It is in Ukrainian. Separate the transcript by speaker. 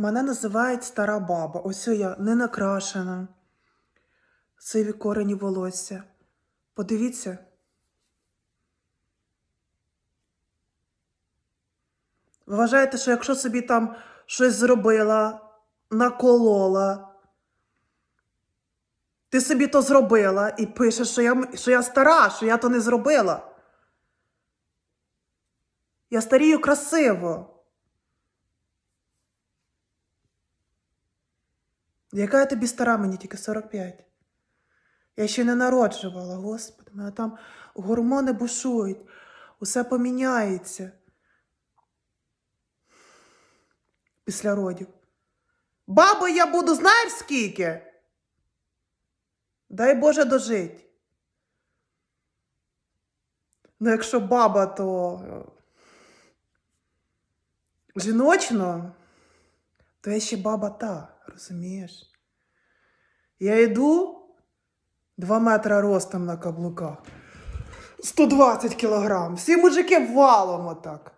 Speaker 1: Мене називають стара баба. Ось я не накрашена. Сиві корені волосся. Подивіться. Ви вважаєте, що якщо собі там щось зробила, наколола, ти собі то зробила і пишеш, що я, що я стара, що я то не зробила. Я старію красиво. Яка я тобі стара, мені тільки 45. Я ще не народжувала, господи, мене там гормони бушують, усе поміняється після родів. Бабою я буду, знаєш скільки? Дай Боже дожить. Ну, якщо баба, то е, жіночно, то я ще баба та, розумієш? Я йду 2 метри ростом на каблуках. 120 кілограм. Всі мужики валом отак.